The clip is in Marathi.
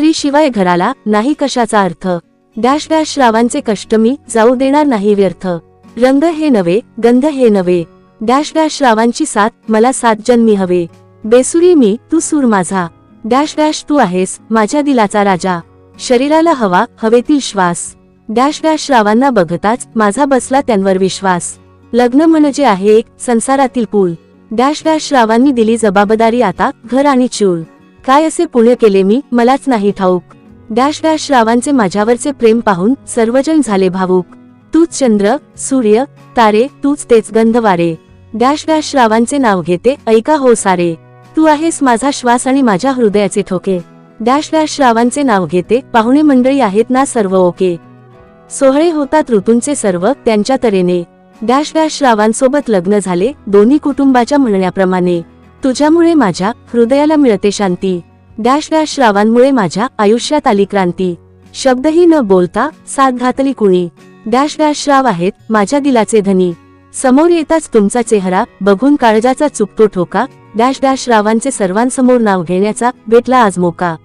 स्त्री शिवाय घराला नाही कशाचा अर्थ? डॅश डॅश श्रावांचे कष्ट मी जाऊ देणार नाही व्यर्थ. रंग हे नवे गंध हे नवे डॅश डॅश श्रावांची साथ मला सात जन्मी हवे. बेसुरी मी तू सूर माझा. डॅश डॅश तू आहेस माझ्या दिलाचा राजा. शरीराला हवा हवेतील श्वास. डॅश डॅश श्रावांना बघताच माझा बसला त्यांवर विश्वास. लग्न म्हणजे आहे एक संसारातील पूल. डॅश डॅश श्रावांनी दिली जबाबदारी आता घर आणि चूल. काय असे पुण्य केले मी? मलाच नाही ठाऊक. डॅश डॅश श्रावांचे माझ्यावरचे प्रेम पाहून सर्वजण झाले भावूक. तूच चंद्र सूर्य तारे तूच तेच गंधवारे. डॅश डॅश श्रावांचे नाव घेते ऐका हो सारे. तू आहेस माझा श्वास आणि माझ्या हृदयाचे ठोके. डॅश डॅश श्रावांचे नाव घेते पाहुणे मंडळी आहेत ना सर्व ओके. सोहळे होतात ऋतूंचे सर्व त्यांच्या तऱ्हेने. डॅश डॅश श्रावांसोबत लग्न झाले दोन्ही कुटुंबाच्या म्हणण्याप्रमाणे. तुझ्यामुळे माझ्या हृदयाला मिळते शांती. डॅश डॅश श्रावांमुळे माझ्या आयुष्यात आली क्रांती. शब्दही न बोलता साथ घातली कुणी. डॅश डॅश श्राव आहेत माझ्या दिलाचे धनी. समोर येताच तुमचा चेहरा बघून काळजाचा चुकतो ठोका. डॅश डॅश श्रावांचे सर्वांसमोर नाव घेण्याचा भेटला आज मोका.